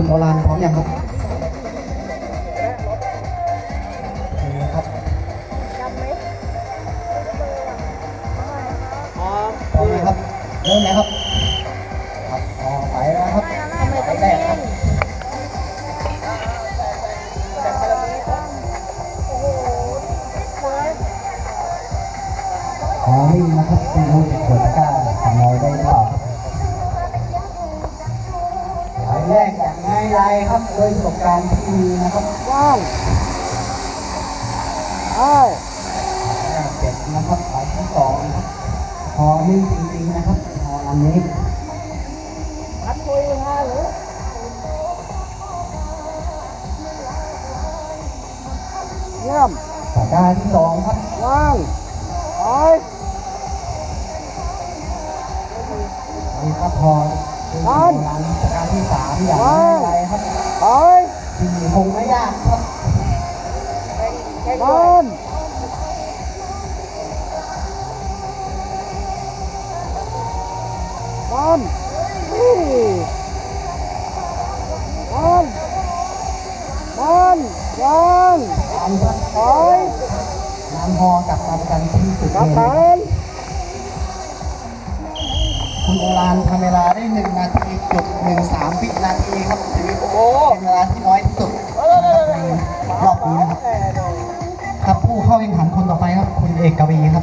คุณโอรานพร้อมยังครับนี่ครับจำไหมพร้อมไหมครับเริ่มแล้วครับครับพอไปแล้วครับทำไมต้องไปเล่แรกครับนโอ้โหเฟิร์สพอวิ่งนะครับไม่รู้จะกดตะกร้าของเราได้หรือเปล่า แรกอย่างง่ายดายครับโดยประสบการณ์ที่มีนะครับว่างใช่เจ็ดนะครับสายที่สองนะครับพอนิ่งจริงๆนะครับพออันนี้พัดคุยฮะหรือเยี่ยมตะกร้าที่สองครับว่างไปนี่ครับพอ เป็นร้านตะกร้าที่สามอย่างง่ายดายครับไปสี่คงไม่ยากครับบอลบอลนี่บอลบอลวางตามครับไปน้ำพอกลับมาประกันที่สุดกลับเลฐายน คุณโอรานทำเวลาได้หนึ่งนาทีจุดหนึ่งสามวินาทีครับถือเป็นเวลาที่น้อยที่สุดในรอบนี้ครับผู้เข้าแข่งขันคนต่อไปครับ คุณเอกวีครับ